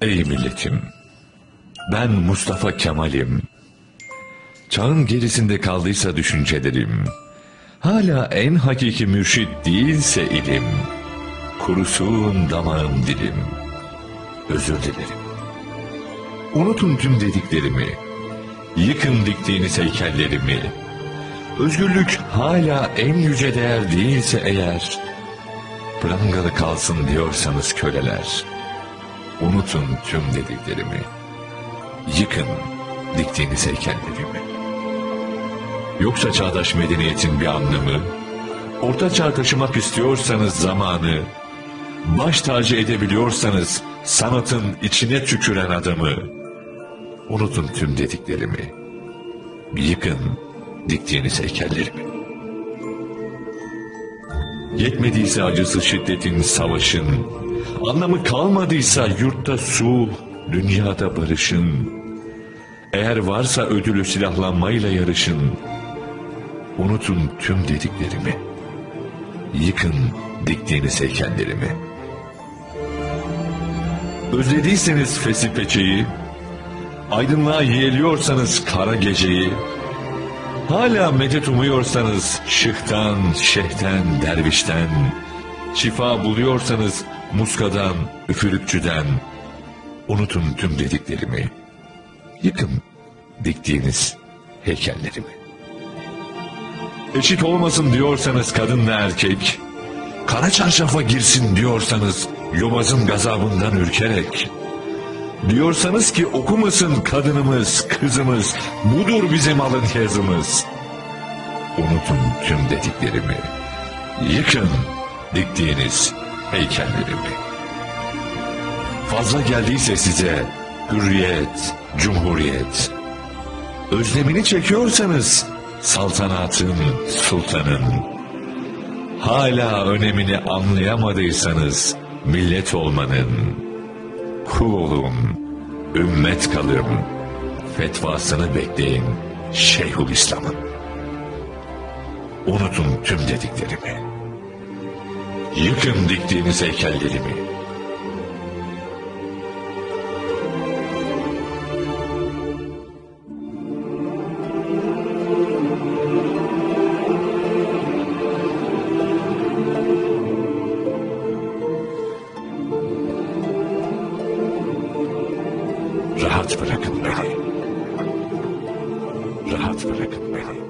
Ey milletim! Ben Mustafa Kemal'im. Çağın gerisinde kaldıysa düşüncelerim, hala en hakiki mürşit değilse ilim, kurusun damağım dilim, özür dilerim. Unutun tüm dediklerimi, yıkın diktiğiniz heykellerimi, özgürlük hala en yüce değer değilse eğer, prangalı kalsın diyorsanız köleler, unutun tüm dediklerimi, yıkın diktiğiniz heykellerimi. Yoksa çağdaş medeniyetin bir anlamı, orta çağ taşımak istiyorsanız zamanı, baş tacı edebiliyorsanız sanatın içine tüküren adamı, unutun tüm dediklerimi, yıkın diktiğiniz heykellerimi. Yetmediyse acısı şiddetin, savaşın, anlamı kalmadıysa yurtta sulh, dünyada barışın, eğer varsa ödülü silahlanmayla yarışın, unutun tüm dediklerimi, yıkın diktiğiniz heykellerimi. Özlediyseniz fesi peçeyi, aydınlığa yeğliyorsanız kara geceyi, hala medet umuyorsanız şıktan, şeyhten, dervişten, şifa buluyorsanız muskadan, üfürükçüden, unutun tüm dediklerimi, yıkın diktiğiniz heykellerimi. Eşit olmasın diyorsanız kadınla erkek, kara çarşafa girsin diyorsanız yobazın gazabından ürkerek, diyorsanız ki okumasın kadınımız, kızımız, budur bizim alın yazımız. Unutun tüm dediklerimi, yıkın diktiğiniz heykellerimi. Fazla geldiyse size hürriyet, cumhuriyet, özlemini çekiyorsanız saltanatın, sultanın, hala önemini anlayamadıysanız millet olmanın, kul olun, ümmet kalın, fetvasını bekleyin Şeyhül İslam'ın. Unutun tüm dediklerimi. Yıkın diktiğiniz heykellerimi. Rahat bırakın beni. Rahat bırakın beni.